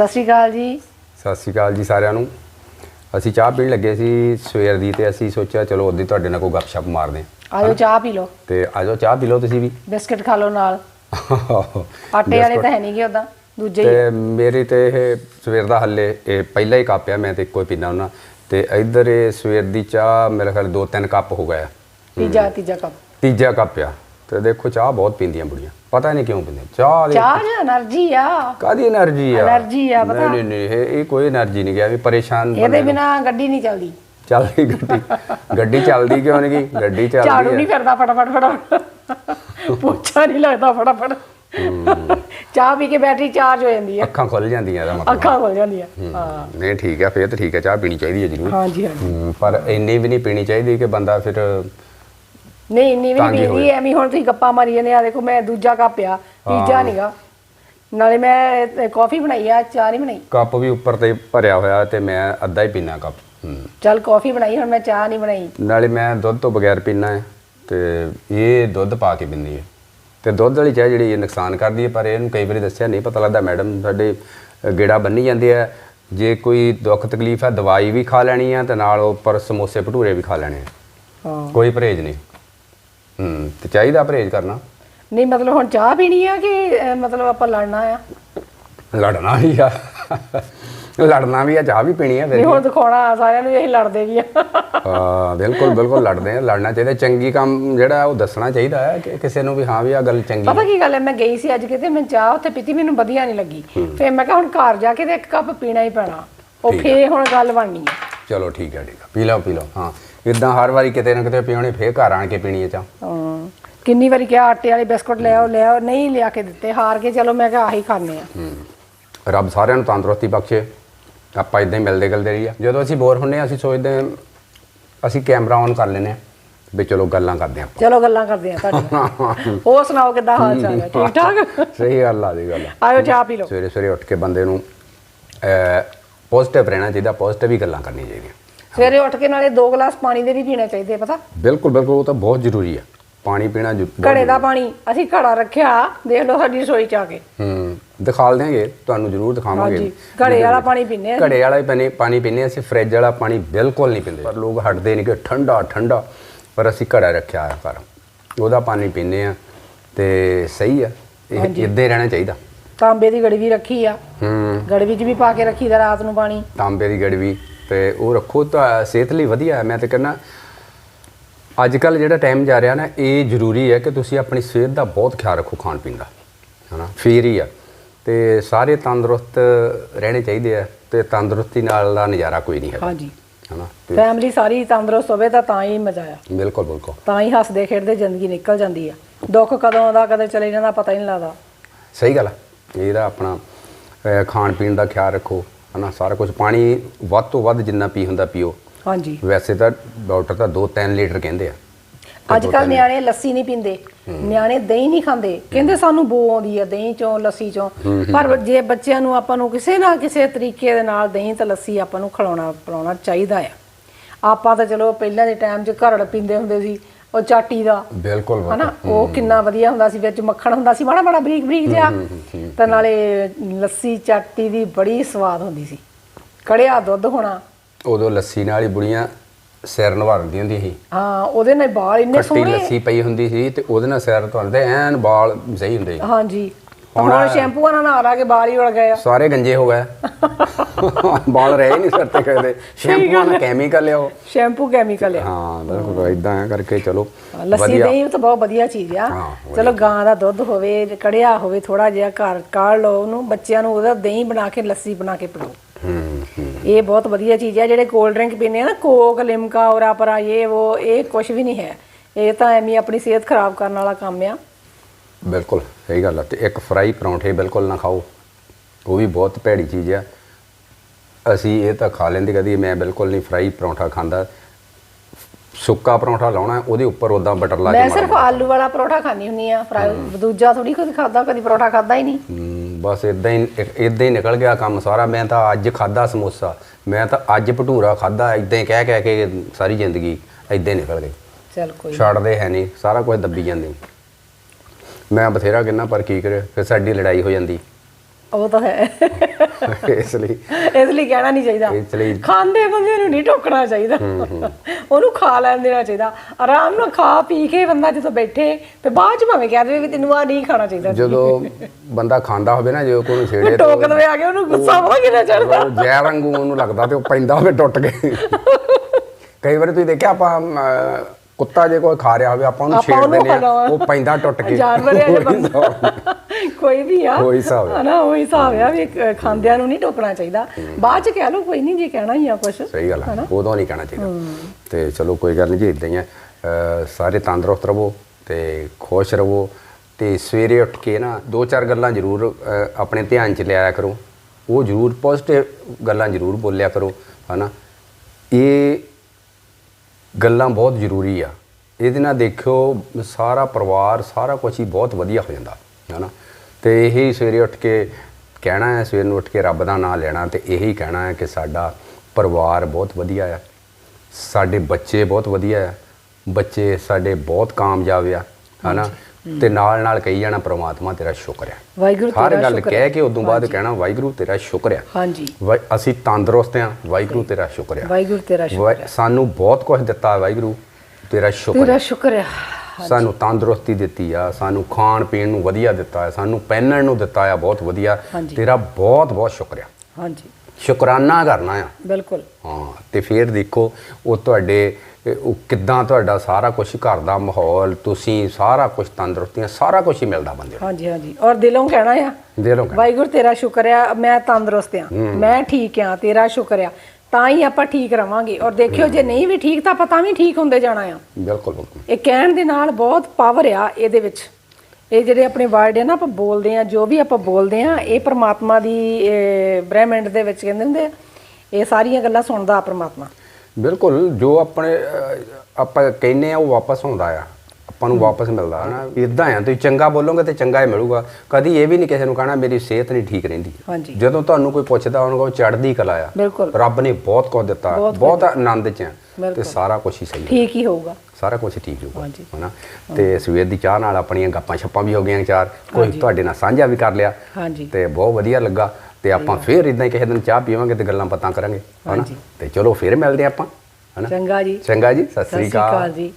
ਸਤਿ ਸ਼੍ਰੀ ਅਕਾਲ ਜੀ। ਸਤਿ ਸ਼੍ਰੀ ਅਕਾਲ ਜੀ ਸਾਰਿਆਂ ਨੂੰ। ਅਸੀਂ ਚਾਹ ਪੀਣ ਲੱਗੇ ਸੀ ਸਵੇਰ ਦੀ ਤੇ ਅਸੀਂ ਸੋਚਿਆ ਚਲੋ ਉਹਦੀ ਤੁਹਾਡੇ ਨਾਲ ਕੋਈ ਗੱਪਸ਼ਪ ਮਾਰਦੇ ਹਾਂ। ਆਜੋ ਚਾਹ ਪੀ ਲਓ। ਤੇ ਆਜੋ ਚਾਹ ਪੀ ਲਓ ਤੁਸੀਂ ਵੀ। ਬਿਸਕਟ ਖਾ ਲਓ ਨਾਲ। ਆਟੇ ਵਾਲੇ ਤਾਂ ਹੈ ਨਹੀਂ ਗੇ ਉਦਾਂ ਦੂਜੇ ਹੀ। ਤੇ ਮੇਰੀ ਤੇ ਇਹ ਸਵੇਰ ਦਾ ਹੱਲੇ ਇਹ ਪਹਿਲਾ ਹੀ ਕੱਪ ਆ ਮੈਂ ਤੇ ਇੱਕੋ ਹੀ ਪੀਣਾ ਹੁੰਦਾ। ਤੇ ਇੱਧਰ ਇਹ ਸਵੇਰ ਦੀ ਚਾਹ ਮੇਰੇ ਖਿਆਲ ਦੋ ਤਿੰਨ ਕੱਪ ਹੋ ਗਏ ਆ। ਤੀਜਾ ਤੀਜਾ ਕੱਪ। ਤੀਜਾ ਕੱਪ ਆ। ਤੇ ਦੇਖੋ ਚਾਹ ਬਹੁਤ ਪੀਂਦੀਆਂ ਬੁੜੀਆਂ। ਪਤਾ ਨਹੀਂ ਕਿਉਂ ਪੀਂਦੇ? ਚਾਹ ਦੇ ਚਾਹ ਜੀ એનર્ਜੀ ਆ? ਕਾਦੀ એનર્ਜੀ ਆ? એનર્જી ਆ ਪਤਾ? ਨਹੀਂ ਨਹੀਂ ਇਹ ਕੋਈ એનર્ਜੀ ਨਹੀਂ ਗਿਆ ਵੀ ਪਰੇਸ਼ਾਨ ਇਹਦੇ ਬਿਨਾ ਗੱਡੀ ਨਹੀਂ ਚੱਲਦੀ। ਚੱਲਦੀ ਗੱਡੀ। ਗੱਡੀ ਚੱਲਦੀ ਕਿਉਂ ਨਹੀਂ ਗੱਡੀ ਚੱਲਦੀ ਝਾੜੂ ਨਹੀਂ ਕਰਦਾ ਫਟਾਫਟ ਫਟਾਫਟ। ਪੋਚਾ ਨਹੀਂ ਲੱਗਦਾ ਫਟਾਫਟ। ਚਾਹ ਪੀ ਕੇ ਬੈਟਰੀ ਚਾਰਜ ਹੋ ਜਾਂਦੀ ਹੈ ਅੱਖਾਂ ਖੁੱਲ ਜਾਂਦੀਆਂ ਇਹਦਾ ਮਤਲਬ। ਅੱਖਾਂ ਖੁੱਲ ਜਾਂਦੀਆਂ ਹਾਂ। ਨਹੀਂ ਠੀਕ ਆ ਫੇਰ ਤਾਂ ਠੀਕ ਆ ਚਾਹ ਪੀਣੀ ਚਾਹੀਦੀ ਹੈ ਜ਼ਰੂਰ। ਹਾਂਜੀ ਹਾਂਜੀ। ਪਰ ਇੰਨੀ ਵੀ ਨਹੀਂ ਪੀਣੀ ਚਾਹੀਦੀ ਕਿ ਬੰਦਾ ਫਿਰ ਨਹੀਂ ਇੰਨੀ ਵੀ ਤੰਗ ਹੀ ਨਹੀਂ। ਐਵੇਂ ਹੁਣ ਤੁਸੀਂ ਗੱਪਾਂ ਮਾਰੀ ਜਾਂਦੇ ਆ ਦੇਖੋ ਮੈਂ ਦੂਜਾ ਕੱਪ ਆ ਤੀਜਾ। ਨਹੀਂਗਾ ਨਾਲੇ ਮੈਂ ਕਾਫੀ ਬਣਾਈ ਆ ਚਾਹ ਨਹੀਂ ਬਣਾਈ। ਕੱਪ ਵੀ ਉੱਪਰ ਤੇ ਭਰਿਆ ਹੋਇਆ ਤੇ ਮੈਂ ਅੱਧਾ ਹੀ ਪੀਣਾ ਕੱਪ। ਚੱਲ ਕਾਫੀ ਬਣਾਈ ਹੁਣ ਮੈਂ ਚਾਹ ਨਹੀਂ ਬਣਾਈ। ਨਾਲੇ ਮੈਂ ਦੁੱਧ ਤੋਂ ਬਗੈਰ ਪੀਣਾ ਹੈ ਤੇ ਇਹ ਦੁੱਧ ਪਾ ਕੇ ਪੀਂਦੀ ਹੈ। ਤੇ ਦੁੱਧ ਵਾਲੀ ਚਾਹ ਜਿਹੜੀ ਇਹ ਨੁਕਸਾਨ ਕਰਦੀ ਹੈ ਪਰ ਇਹਨੂੰ ਕਈ ਵਾਰੀ ਦੱਸਿਆ ਨਹੀਂ ਪਤਾ ਲੱਗਦਾ ਮੈਡਮ ਸਾਡੇ ਅ, ਗੇੜਾ ਬੰਨੀ ਜਾਂਦੇ ਆ। ਜੇ ਕੋਈ ਦੁੱਖ ਤਕਲੀਫ ਹੈ ਦਵਾਈ ਵੀ ਖਾ ਲੈਣੀ ਆ ਤੇ ਨਾਲ ਉੱਪਰ ਸਮੋਸੇ ਭਟੂਰੇ ਵੀ ਖਾ ਲੈਣੇ ਆ। ਹਾਂ। ਕੋਈ ਪਰਹੇਜ਼ ਨਹੀਂ। ਹੂੰ ਤੇ ਚਾਹੀਦਾ ਪਰਹੇਜ਼ ਕਰਨਾ। ਨਹੀਂ ਮਤਲਬ ਹੁਣ ਚਾਹ ਪੀਣੀ ਆ ਕਿ ਅਹ, ਮਤਲਬ ਆਪਾਂ ਲੜਨਾ ਆ? ਲੜਨਾ ਵੀ ਆ। ਲੜਨਾ ਵੀ ਆ ਚਾਹ ਵੀ ਪੀਣੀ ਆ ਫਿਰ ਨਹੀਂ ਹੁਣ ਦਿਖਾਉਣਾ ਸਾਰਿਆਂ ਨੂੰ ਵੀ ਅਸੀਂ ਲੜਦੇ ਵੀ ਆ। ਹਾਂ ਬਿਲਕੁਲ ਬਿਲਕੁਲ ਲੜਦੇ ਆ। ਲੜਨਾ ਚਾਹੀਦਾ ਚੰਗੀ ਕੰਮ ਜਿਹੜਾ ਉਹ ਦੱਸਣਾ ਚਾਹੀਦਾ ਹੈ ਕਿ ਕਿਸੇ ਨੂੰ ਵੀ ਹਾਂ ਵੀ ਆ ਗੱਲ ਚੰਗੀ ਪਤਾ ਕੀ ਗੱਲ ਹੈ ਮੈਂ ਗਈ ਸੀ ਅੱਜ ਕਿਤੇ ਮੈਂ ਚਾਹ ਉੱਥੇ ਪੀਤੀ ਮੈਨੂੰ ਵਧੀਆ ਨਹੀਂ ਲੱਗੀ। ਫਿਰ ਮੈਂ ਕਿਹਾ ਹੁਣ ਘਰ ਜਾ ਕੇ ਤੇ ਇੱਕ ਕੱਪ ਪੀਣਾ ਹੀ ਪੈਣਾ। ਉਹ ਫੇਰ ਹੁਣ ਗੱਲ ਬਣਨੀ ਹੈ ਚਲੋ ਠੀਕ ਹੈ ਠੀਕ ਹੈ ਪੀ ਲਓ ਪੀ ਲਓ ਹਾਂ। ਇਦਾਂ ਹਰ ਵਾਰੀ ਕਿਤੇ ਨਾ ਕਿਤੇ ਪੀਉਣੀ ਫੇਰ ਘਰ ਆਣ ਕੇ ਪੀਣੀ ਹੈ ਚਾਹ। ਹਾਂ। ਕਿੰਨੀ ਵਾਰੀ ਕਿਹਾ ਆਟੇ ਵਾਲੇ ਬਿਸਕੁਟ ਲੈ ਆਓ ਲੈ ਆਓ ਨਹੀਂ ਲਿਆ ਕੇ ਦਿੱਤੇ ਹਾਰ ਕੇ ਚਲੋ ਮੈਂ ਕਿਹਾ ਆਹੀ ਖਾਣੇ ਆ ਹੂੰ। ਰੱਬ ਸਾਰਿਆਂ ਨੂੰ ਤੰਦਰੁਸਤੀ ਬਖਸ਼ੇ। ਆਪਾਂ ਇਦਾਂ ਹੀ ਮਿਲਦੇ ਗਲਦੇ ਰਹੀਏ। ਜਦੋਂ ਅਸੀਂ ਬੋਰ ਹੁੰਨੇ ਹਾਂ ਅਸੀਂ ਸੋਚਦੇ ਹਾਂ ਅਸੀਂ ਕੈਮਰਾ ਔਨ ਕਰ ਲੈਨੇ ਆ ਵੀ ਚਲੋ ਗੱਲਾਂ ਕਰਦੇ ਆਪਾਂ। ਚਲੋ ਗੱਲਾਂ ਕਰਦੇ ਆ ਤੁਹਾਡੀਆਂ ਹੋਰ ਸੁਣਾਓ ਕਿੱਦਾਂ ਹਾਲ ਚਾਲ ਹੈ? ਠੀਕ ਠਾਕ ਸਹੀ ਗੱਲ ਆ ਦੀ ਗੱਲ ਆ। ਆਇਓ ਚਾਹ ਪੀ ਲਓ। ਸਵੇਰੇ ਸਵੇਰੇ ਉੱਠ ਕੇ ਬੰਦੇ ਨੂੰ ਪੋਜ਼ਿਟਿਵ ਰਹਿਣਾ ਚਾਹੀਦਾ ਪੋਜ਼ਿਟਿਵ ਹੀ ਗੱਲਾਂ ਕਰਨੀਆਂ ਚਾਹੀਦੀਆਂ। ਸਵੇਰੇ ਉੱਠ ਕੇ ਨਾਲੇ ਦੋ ਗਲਾਸ ਪਾਣੀ ਦੇ ਵੀ ਪੀਣੇ ਚਾਹੀਦੇ ਪਤਾ? ਬਿਲਕੁਲ ਬਿਲਕੁਲ ਉਹ ਤਾਂ ਬਹੁਤ ਜ਼ਰੂਰੀ ਆ। ਪਾਣੀ ਪੀਣਾ ਜ਼ਰੂ- ਬਹੁਤ ਘੜੇ ਦਾ ਪਾਣੀ ਅਸੀਂ ਘੜਾ ਰੱਖਿਆ ਦੇਖ ਲਓ ਸਾਡੀ ਰਸੋਈ ਚ ਆ ਕੇ। ਹੂੰ ਦਿਖਾਲ ਦੇਂਗੇ ਤੁਹਾਨੂੰ ਜ਼ਰੂਰ ਦਿਖਾਵਾਂਗੇ। ਹਾਂਜੀ ਘੜੇ ਵਾਲਾ ਪਾਣੀ ਪੀਨੇ ਆ ਘੜੇ ਵਾਲਾ ਹੀ ਪਾਣੀ ਪਾਣੀ ਪੀਂਦੇ ਹਾਂ, ਅਸੀਂ ਫ੍ਰਿਜ ਵਾਲਾ ਪਾਣੀ ਬਿਲਕੁਲ ਨਹੀਂ ਪੀਂਦੇ। ਪਰ ਲੋਕ ਹਟਦੇ ਨਹੀਂ ਕਿ ਠੰਡਾ ਠੰਡਾ ਪਰ ਅਸੀਂ ਘੜਾ ਰੱਖਿਆ ਆ ਘਰ। ਉਹਦਾ ਪਾਣੀ ਪੀਂਦੇ ਆ ਤੇ ਸਹੀ ਆ ਇਹ ਇੱਦਾਂ ਹੀ ਰਹਿਣਾ ਚਾਹੀਦਾ। ਤਾਂਬੇ ਦੀ ਗੜਵੀ ਰੱਖੀ ਆ। ਹੂੰ। ਗੜਵੀ ਚ ਵੀ ਪਾ ਕੇ ਰੱਖੀ ਦਾ ਰਾਤ ਨੂੰ ਪਾਣੀ। ਤਾਂਬੇ ਦੀ ਗੜਵੀ। ਤੇ ਉਹ ਰੱਖੋ ਤਾਂ ਸਿਹਤ ਲਈ ਵਧੀਆ ਹੈ। ਮੈਂ ਤੇ ਕਹਿੰਦਾ ਅੱਜ ਕੱਲ ਜਿਹੜਾ ਟਾਈਮ ਜਾ ਰਿਹਾ ਨਾ ਇਹ ਜ਼ਰੂਰੀ ਹੈ ਕਿ ਤੁਸੀਂ ਆਪਣੀ ਸਿਹਤ ਦਾ ਬਹੁਤ ਖਿਆਲ ਰੱਖੋ ਖਾਣ ਪੀਣ ਦਾ ਹਨਾ? ਫੇਰ ਹੀ ਆ। ਤੇ ਸਾਰੇ ਤੰਦਰੁਸਤ ਰਹਿਣੇ ਚਾਹੀਦੇ ਆ ਤੇ ਤੰਦਰੁਸਤੀ ਨਾਲ ਦਾ ਨਜ਼ਾਰਾ ਕੋਈ ਨਹੀਂ ਹੈਗਾ ਹਾਂਜੀ। ਹਨਾ? ਫੈਮਿਲੀ ਸਾਰੀ ਤੰਦਰੁਸਤ ਹੋਵੇ ਤਾਂ ਤਾਂ ਹੀ ਮਜ਼ਾ ਆ। ਬਿਲਕੁਲ ਬਿਲਕੁਲ। ਤਾਂ ਹੀ ਹੱਸਦੇ ਖੇਡਦੇ ਜ਼ਿੰਦਗੀ ਨਿਕਲ ਜਾਂਦੀ ਆ। ਦੁੱਖ ਕਦੋਂ ਆਉਂਦਾ ਕਦੇ ਚਲੇ ਜਾਂਦਾ ਪਤਾ ਹੀ ਨਹੀਂ ਲੱਗਦਾ। ਸਹੀ ਗੱਲ ਆ। ਇਹਦਾ ਆਪਣਾ ਖਾਣ ਪੀਣ ਦਾ ਖਿਆਲ ਰੱਖੋ। ਹਨਾ ਸਾਰਾ ਕੁਝ ਪਾਣੀ ਵੱਧ ਤੋਂ ਵੱਧ ਜਿੰਨਾ ਪੀ ਹੁੰਦਾ ਪੀਓ। ਹਾਂਜੀ। ਵੈਸੇ ਤਾਂ ਡਾਕਟਰ ਤਾਂ 2-3 ਲੀਟਰ ਕਹਿੰਦੇ ਆ। ਅੱਜ ਕੱਲ ਨਿਆਣੇ ਲੱਸੀ ਨਹੀਂ ਪੀਂਦੇ। ਨਿਆਣੇ ਦਹੀਂ ਨਹੀਂ ਖਾਂਦੇ। ਕਹਿੰਦੇ ਸਾਨੂੰ ਬੋ ਆਉਂਦੀ ਆ ਦਹੀਂ ਚੋਂ ਲੱਸੀ ਚੋਂ। ਪਰ ਜੇ ਬੱਚਿਆਂ ਨੂੰ ਆਪਾਂ ਨੂੰ ਕਿਸੇ ਨਾ ਕਿਸੇ ਤਰੀਕੇ ਦੇ ਨਾਲ ਦਹੀਂ ਤੇ ਲੱਸੀ ਆਪਾਂ ਨੂੰ ਖਿਲਾਉਣਾ ਪਿਲਾਉਣਾ ਚਾਹੀਦਾ ਆ। ਆਪਾਂ ਤਾਂ ਚਲੋ ਪਹਿਲਾਂ ਦੇ ਟਾਈਮ 'ਚ ਘਰੜ ਪੀਂਦੇ ਹੁੰਦੇ ਸੀ। ਉਹ ਚਾਟੀ ਦਾ। ਬਿਲਕੁਲ ਹਨਾ? ਉਹ ਕਿੰਨਾ ਵਧੀਆ ਹੁੰਦਾ ਸੀ ਵਿੱਚ ਮੱਖਣ ਹੁੰਦਾ ਸੀ ਮਾੜਾ ਮਾੜਾ ਬਰੀਕ ਬਰੀਕ ਜਿਹਾ। ਤੇ ਨਾਲੇ ਲੱਸੀ ਚਾਟੀ ਦੀ ਬੜੀ ਸਵਾਦ ਹੁੰਦੀ ਸੀ। ਕੜਿਆ ਦੁੱਧ ਹੋਣਾ। ਉਦੋਂ ਲੱਸੀ ਨਾਲ ਹੀ ਬੁੜੀਆਂ ਸਿਰ ਨਵਾਰਦੀਆਂ ਹੁੰਦੀਆਂ ਸੀ। ਹਾਂ ਉਹਦੇ ਨਾਲ ਵਾਲ ਇੰਨੇ ਖੱਟੀ ਸੋਹਣੇ। ਲੱਸੀ ਪਈ ਹੁੰਦੀ ਸੀ ਤੇ ਉਹਦੇ ਨਾਲ ਸਿਰ ਧੁੰਦੇ ਐਨ ਵਾਲ ਸਹੀ ਹੁੰਦੇ ਸੀ। ਹਾਂਜੀ। ਹੁਣ ਸ਼ੈਂਪੂਆਂ ਨਾਲ ਨਹਾ ਲਾ ਕੇ ਵਾਲ ਹੀ ਉੜ ਗਏ ਆ। ਸਾਰੇ ਗੰਜੇ ਹੋ ਗਏ। ਵਾਲ ਰਹੇ ਨਹੀਂ ਸਿਰ ਤੇ ਕਦੇ। ਸ਼ੈਂਪੂ ਨਾਲ ਕੈਮੀਕਲ ਲਿਓ ਸ਼ੈਂਪੂ ਕੈਮੀਕਲ ਆ। ਹਾਂ ਬਿਲਕੁਲ ਇਦਾਂ ਕਰਕੇ ਚਲੋ ਲੱਸੀ ਦਹੀਂ ਤਾਂ ਬਹੁਤ ਵਧੀਆ ਚੀਜ਼ ਆ। ਚਲੋ ਗਾਂ ਦਾ ਦੁੱਧ ਹੋਵੇ ਕੜਿਆ ਹੋਵੇ ਥੋੜਾ ਜਿਹਾ ਘਰ ਕਾੜ ਲਓ ਉਹਨੂੰ ਬੱਚਿਆਂ ਨੂੰ ਉਹਦਾ ਦਹੀਂ ਬਣਾ ਕੇ ਲੱਸੀ ਬਣਾ ਕੇ ਪਿਲਾਓ। ਇਹ ਬਹੁਤ ਵਧੀਆ ਚੀਜ਼ ਹੈ ਜਿਹੜੇ ਕੋਲਡ ਡਰਿੰਕ ਪੀਂਦੇ ਆ ਨਾ ਕੋਕ ਲਿਮਕਾ ਔਰਾ ਪਰਾ ਇਹ ਉਹ ਇਹ ਕੁਝ ਵੀ ਨਹੀਂ ਹੈ। ਇਹ ਤਾਂ ਐਵੇਂ ਆਪਣੀ ਸਿਹਤ ਖਰਾਬ ਕਰਨ ਵਾਲਾ ਕੰਮ ਆ। ਬਿਲਕੁਲ ਸਹੀ ਗੱਲ ਆ ਤੇ ਇੱਕ ਫਰਾਈ ਪਰੌਂਠੇ ਬਿਲਕੁਲ ਨਾ ਖਾਓ ਉਹ ਵੀ ਬਹੁਤ ਭੈੜੀ ਚੀਜ਼ ਆ। ਅਸੀਂ ਇਹ ਤਾਂ ਖਾ ਲੈਂਦੇ ਕਦੀ ਮੈਂ ਬਿਲਕੁਲ ਨਹੀਂ ਫਰਾਈ ਪਰੌਂਠਾ ਖਾਂਦਾ। ਸੁੱਕਾ ਪਰੌਂਠਾ ਲਾਉਣਾ ਉਹਦੇ ਉੱਪਰ ਉਦਾਂ ਬਟਰ ਲਾ ਕੇ ਮੈਂ ਸਿਰਫ ਆਲੂ ਵਾਲਾ ਪਰੌਠਾ ਖਾਣੀ ਹੁੰਨੀ ਆ ਫਰਾਈ ਦੂਜਾ ਥੋੜੀ ਕਦੀ ਖਾਦਾ ਕਦੀ ਪਰੌਠਾ ਖਾਦਾ ਹੀ ਨਹੀਂ। ਬਸ ਇਦਾਂ ਹੀ ਇਦਾਂ ਹੀ ਨਿਕਲ ਗਿਆ ਕੰਮ ਸਾਰਾ। ਮੈਂ ਤਾਂ ਅੱਜ ਖਾਦਾ ਸਮੋਸਾ ਮੈਂ ਤਾਂ ਅੱਜ ਭਟੂਰਾ ਖਾਦਾ ਇਦਾਂ ਹੀ ਕਹਿ ਕਹਿ ਕੇ ਸਾਰੀ ਜ਼ਿੰਦਗੀ ਇਦਾਂ ਹੀ ਨਿਕਲ ਗਈ। ਚਲ ਕੋਈ ਛੱਡਦੇ ਹੈ ਨਹੀਂ ਸਾਰਾ ਕੁਝ ਦੱਬੀ ਜਾਂਦੇ। ਮੈਂ ਬਥੇਰਾ ਕਿੰਨਾ ਪਰ ਕੀ ਕਰੇ ਫਿਰ ਸਾਡੀ ਲੜਾਈ ਹੋ ਜਾਂਦੀ। ਉਹ ਤਾਂ ਹੈ। ਇਸ ਲਈ। ਇਸ ਲਈ ਕਹਿਣਾ ਨਹੀਂ ਚਾਹੀਦਾ। ਇਸ ਲਈ ਖਾਂਦੇ ਬੰਦੇ ਨੂੰ ਨਹੀਂ ਟੋਕਣਾ ਚਾਹੀਦਾ। ਉਹਨੂੰ ਖਾ ਲੈਣ ਦੇਣਾ ਚਾਹੀਦਾ। ਆਰਾਮ ਨਾਲ ਖਾ ਪੀ ਕੇ ਬੰਦਾ ਜਦੋਂ ਬੈਠੇ ਤੇ ਬਾਅਦ ਚ ਭਾਵੇਂ ਕਹਿ ਦੇਵੇ ਵੀ ਤੈਨੂੰ ਆ ਨਹੀਂ ਖਾਣਾ ਚਾਹੀਦਾ। ਜਦੋਂ ਬੰਦਾ ਖਾਂਦਾ ਹੋਵੇ ਨਾ ਜੇ ਕੋਈ ਛੇੜੇ ਟੋਕ ਦਵੇ ਆ ਕੇ ਉਹਨੂੰ ਗੁੱਸਾ ਬਹੁਤ ਕਿੰਨਾ ਚੜਦਾ ਉਹ ਜੈ ਵਾਂਗੂ ਉਹਨੂੰ ਲੱਗਦਾ ਤੇ ਉਹ ਪੈਂਦਾ ਹੋਵੇ ਟੁੱਟ ਕੇ। ਕਈ ਵਾਰੀ ਤੁਸੀਂ ਦੇਖਿਆ ਆਪਾਂ ਕੁੱਤਾ ਜੇ ਕੋਈ ਖਾ ਰਿਹਾ ਹੋਵੇ ਆਪਾਂ ਉਹਨੂੰ ਆਪਾਂ ਉਹਨੂੰ ਨੇ ਹਲਾਵਾ- ਉਹ ਪੈਂਦਾ ਟੁੱਟ ਕੇ। ਜਾਨਵਰ ਹੈ ਜੇ ਬੰਦਾ। ਕੋਈ ਵੀ ਆ। ਉਹੀ ਹਿਸਾਬ ਹੈ। ਹਨਾ ਉਹੀ ਹਿਸਾਬ ਆ ਵੀ ਖਾਂਦਿਆਂ ਨੂੰ ਨਹੀਂ ਟੋਕਣਾ ਚਾਹੀਦਾ। ਬਾਅਦ ਚ ਕਹਿ ਲਓ ਕੋਈ ਨਹੀਂ ਜੇ ਕਹਿਣਾ ਹੀ ਆ ਕੁਛ ਸਹੀ ਗੱਲ ਹੈ ਉਦੋਂ ਨਹੀਂ ਕਹਿਣਾ ਚਾਹੀਦਾ। ਤੇ ਚਲੋ ਕੋਈ ਗੱਲ ਨਹੀਂ ਜੀ ਇਦਾਂ ਹੀ ਹੈ ਅਹ ਸਾਰੇ ਤੰਦਰੁਸਤ ਰਹੋ ਤੇ ਖੁਸ਼ ਰਹੋ। ਤੇ ਸਵੇਰੇ ਉੱਠ ਕੇ ਨਾ ਦੋ ਚਾਰ ਗੱਲਾਂ ਜ਼ਰੂਰ ਅਹ, ਆਪਣੇ ਧਿਆਨ 'ਚ ਲਿਆਇਆ ਕਰੋ। ਉਹ ਜ਼ਰੂਰ ਪੋਜ਼ਿਟਿਵ ਗੱਲਾਂ ਜ਼ਰੂਰ ਬੋਲਿਆ ਕਰੋ ਹਨਾ। ਇਹ ਗੱਲਾਂ ਬਹੁਤ ਜ਼ਰੂਰੀ ਆ। ਇਹਦੇ ਨਾਲ ਦੇਖਿਓ, ਸਾਰਾ ਪਰਿਵਾਰ, ਸਾਰਾ ਕੁਝ ਹੀ ਬਹੁਤ ਵਧੀਆ ਹੋ ਜਾਂਦਾ, ਹਨਾ। ਤੇ ਇਹੀ ਸਵੇਰੇ ਉੱਠ ਕੇ ਕਹਿਣਾ ਹੈ, ਸਵੇਰ ਨੂੰ ਉੱਠ ਕੇ ਰੱਬ ਦਾ ਨਾਮ ਲੈਣਾ ਤੇ ਇਹੀ ਕਹਿਣਾ ਹੈ ਕਿ ਸਾਡਾ ਪਰਿਵਾਰ ਬਹੁਤ ਵਧੀਆ ਆ। ਸਾਡੇ ਬੱਚੇ ਬਹੁਤ ਵਧੀਆ ਆ। ਬੱਚੇ ਸਾਡੇ ਬਹੁਤ ਕਾਮਯਾਬ ਆ, ਹਨਾ। ਤੇ ਨਾਲ ਨਾਲ ਕਹੀ ਜਾਣਾ ਪ੍ਰਮਾਤਮਾ ਤੇਰਾ ਸ਼ੁਕਰ ਆ ਵਾਹਿਗੁਰੂ ਹਰ ਤੇਰਾ ਗੱਲ ਸ਼ੁਕਰ ਕਹਿ ਹੈ। ਕੇ ਉਦੋਂ ਬਾਅਦ ਕਹਿਣਾ ਵਾਹਿਗੁਰੂ ਤੇਰਾ ਸ਼ੁਕਰ ਆ ਹਾਂਜੀ। ਅਸੀਂ ਤੰਦਰੁਸਤ ਆ ਵਾਹਿਗੁਰੂ ਤੇਰਾ ਸ਼ੁਕਰ ਆ ਵਾਹਿਗੁਰੂ ਤੇਰਾ ਸ਼ੁਕਰ ਸਾਨੂੰ ਬਹੁਤ ਕੁਝ ਦਿੱਤਾ ਹੈ ਵਾਹਿਗੁਰੂ ਤੇਰਾ ਸ਼ੁਕਰ ਤੇਰਾ ਹੈ। ਸ਼ੁਕਰ ਹੈ। ਸਾਨੂੰ ਤੰਦਰੁਸਤੀ ਦਿੱਤੀ ਆ ਸਾਨੂੰ ਖਾਣ ਪੀਣ ਨੂੰ ਵਧੀਆ ਦਿੱਤਾ ਹੈ ਸਾਨੂੰ ਪਹਿਨਣ ਨੂੰ ਦਿੱਤਾ ਆ ਬਹੁਤ ਵਧੀਆ। ਤੇਰਾ ਬਹੁਤ ਬਹੁਤ ਸ਼ੁਕਰ ਆ। ਹਾਂਜੀ। ਸ਼ੁਕਰਾਨਾ ਕਰਨਾ ਆ। ਬਿਲਕੁਲ। ਹਾਂ ਤੇ ਫਿਰ ਦੇਖੋ ਉਹ ਤੁਹਾਡੇ ਉਹ ਕਿੱਦਾਂ ਤੁਹਾਡਾ ਸਾਰਾ ਕੁਝ ਘਰ ਦਾ ਮਾਹੌਲ ਤੁਸੀਂ ਸਾਰਾ ਕੁਝ ਤੰਦਰੁਸਤੀਆਂ ਸਾਰਾ ਕੁਝ ਹੀ ਮਿਲਦਾ ਬੰਦੇ ਨੂੰ। ਹਾਂਜੀ ਹਾਂਜੀ। ਔਰ ਦਿਲੋਂ ਕਹਿਣਾ ਆ ਦਿਲੋਂ ਕਹਿਣਾ। ਵਾਹਿਗੁਰੂ ਤੇਰਾ ਸ਼ੁਕਰ ਆ ਮੈਂ ਤੰਦਰੁਸਤ ਆ ਮੈਂ ਠੀਕ ਆ ਤੇਰਾ ਸ਼ੁਕਰ ਆ। ਤਾਂ ਹੀ ਆਪਾਂ ਠੀਕ ਰਵਾਂਗੇ। ਔਰ ਦੇਖਿਓ ਜੇ ਨਹੀਂ ਵੀ ਠੀਕ ਤਾਂ ਆਪਾਂ ਤਾਂ ਵੀ ਠੀਕ ਹੁੰਦੇ ਜਾਣਾ ਆ। ਬਿਲਕੁਲ ਬਿਲਕੁਲ। ਇਹ ਕਹਿਣ ਦੇ ਨਾਲ ਬਹੁਤ ਪਾਵਰ ਆ ਇਹਦੇ ਵਿੱਚ। ਇਹ ਜਿਹੜੇ ਆਪਣੇ ਵਰਡ ਆ ਨਾ, ਆਪਾਂ ਬੋਲਦੇ ਆ, ਜੋ ਵੀ ਆਪਾਂ ਬੋਲਦੇ ਆ, ਇਹ ਪ੍ਰਮਾਤਮਾ ਦੀ, ਇਹ ਬ੍ਰਹਿਮੰਡ ਦੇ ਵਿੱਚ ਕਹਿੰਦੇ ਹੁੰਦੇ ਆ, ਇਹ ਸਾਰੀਆਂ ਗੱਲਾਂ ਸੁਣਦਾ ਆ ਪ੍ਰਮਾਤਮਾ। ਬਿਲਕੁਲ, ਜੋ ਆਪਣੇ ਆਪਾਂ ਕਹਿੰਨੇ ਆ, ਉਹ ਵਾਪਸ ਹੁੰਦਾ ਆ। ਆਪਾਂ ਨੂੰ ਵਾਪਸ ਮਿਲਦਾ ਹਨਾ? ਇਦਾਂ ਆ ਤੁਸੀਂ ਚੰਗਾ ਬੋਲੋਗੇ ਤੇ ਚੰਗਾ ਹੀ ਮਿਲੂਗਾ। ਕਦੀ ਇਹ ਵੀ ਨਹੀਂ ਕਿਸੇ ਨੂੰ ਕਹਣਾ ਮੇਰੀ ਸਿਹਤ ਨਹੀਂ ਠੀਕ ਰਹਿੰਦੀ। ਜਦੋਂ ਤੁਹਾਨੂੰ ਕੋਈ ਪੁੱਛਦਾ ਹੋਊਗਾ ਉਹ ਚੜ੍ਹਦੀ ਕਲਾ ਆ। ਰੱਬ ਨੇ ਬਹੁਤ ਕੁਝ ਦਿੱਤਾ ਬਹੁਤ ਆਨੰਦ ਚ ਆ ਤੇ। ਸਾਰਾ ਕੁਝ ਹੀ ਸਹੀ ਠੀਕ ਹੀ ਹੋਊਗਾ। ਸਾਰਾ ਕੁਝ ਠੀਕ ਹੋਊਗਾ। ਹਨਾ? ਤੇ ਸਵੇਰ ਦੀ ਚਾਹ ਨਾਲ ਆਪਣੀਆਂ ਗੱਪਾਂ ਛੱਪਾਂ ਵੀ ਹੋ ਗਈਆਂ ਚਾਰ। ਕੋਈ ਤੁਹਾਡੇ ਨਾਲ ਸਾਂਝਾ ਵੀ ਕਰ ਲਿਆ। ਤੇ ਬਹੁਤ ਵਧੀਆ ਲੱਗਾ। ਤੇ ਆਪਾਂ ਫੇਰ ਇਦਾਂ ਹੀ ਕਿਸੇ ਦਿਨ ਚਾਹ ਪੀਵਾਂਗੇ ਤੇ ਗੱਲਾਂ ਪਤਾਂ ਕਰਾਂਗੇ ਹਨਾ। ਤੇ ਚਲੋ ਫੇਰ ਮਿਲਦੇ ਆਪਾਂ ਹਨਾ? ਚੰਗਾ ਜੀ। ਚੰਗਾ ਜੀ ਸਤਿ ਸ੍ਰੀ ਅਕਾਲ। ਜੀ।